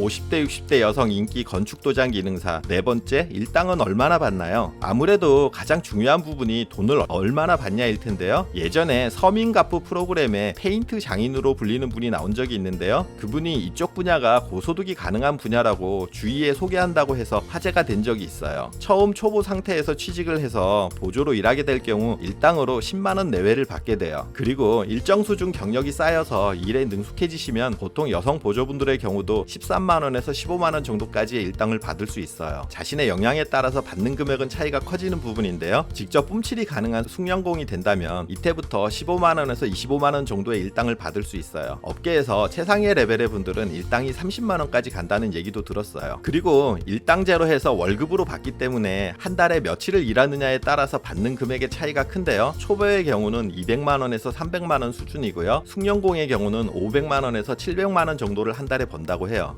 50대 60대 여성 인기 건축 도장 기능사 네 번째 일당은 얼마나 받나요? 아무래도 가장 중요한 부분이 돈을 얼마나 받냐일 텐데요. 예전에 서민가프 프로그램에 페인트 장인으로 불리는 분이 나온 적이 있는데요. 그분이 이쪽 분야가 고소득이 가능한 분야라고 주위에 소개한다고 해서 화제가 된 적이 있어요. 처음 초보 상태에서 취직을 해서 보조로 일하게 될 경우 일당으로 10만 원 내외를 받게 돼요. 그리고 일정 수준 경력이 쌓여서 일에 능숙해지시면 보통 여성 보조분들의 경우도 13만 원에서 15만 원 정도까지의 일당을 받을 수 있어요. 자신의 역량에 따라서 받는 금액은 차이가 커지는 부분인데요. 직접 뿜칠이 가능한 숙련공이 된다면 이때부터 15만 원에서 25만 원 정도의 일당을 받을 수 있어요. 업계에서 최상의 레벨의 분들은 일당이 30만 원까지 간다는 얘기도 들었어요. 그리고 일당제로 해서 월급으로 받기 때문에 한 달에 며칠을 일하느냐에 따라서 받는 금액의 차이가 큰데요. 초보의 경우는 200만 원에서 300만 원 수준이고요. 숙련공의 경우는 500만 원에서 700만 원 정도를 한 달에 번다고 해요.